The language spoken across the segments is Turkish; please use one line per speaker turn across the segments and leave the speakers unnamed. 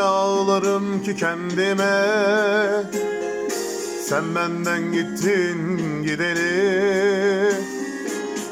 ağlarım ki kendime. Sen benden gittin gideli.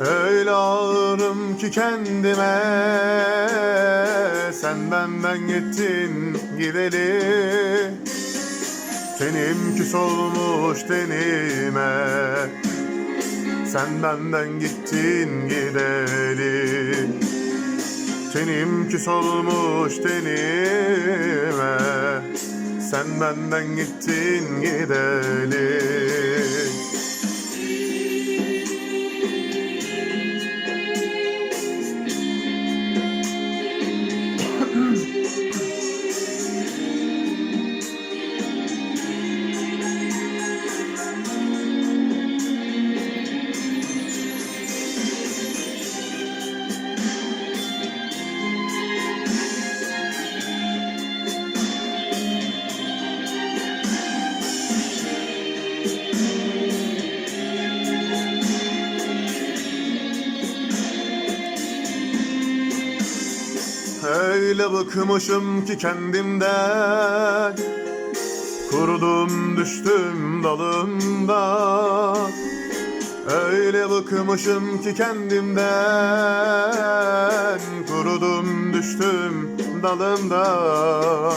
Öyle ağlarım ki kendime. Sen benden gittin gideli. Tenim küs olmuş tenime. Sen benden gittin gideli Tenim küs olmuş tenime. Sen benden gittin gideli Öyle bıkmışım ki kendimden. Kurudum düştüm dalımda Öyle bıkmışım ki kendimden. Kurudum düştüm dalımda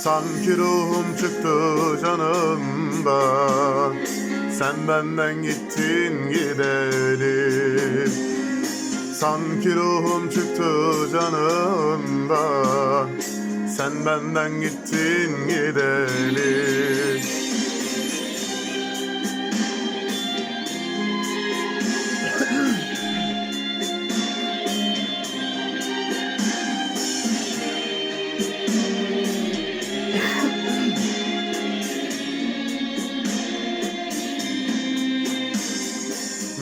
Sanki ruhum çıktı canımdan. Sen benden gittin gidelim Sanki ruhum çıktı canımdan. Sen benden gittin gidelim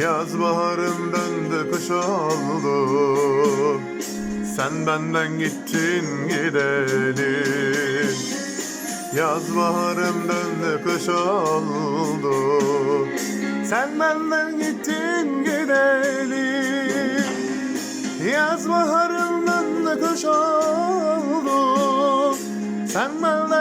Yaz baharım döndü kış oldu Sen benden gittin gideli Yaz baharım döndü kış oldu Sen benden gittin gideli Yaz baharım döndü kış oldu Sen benden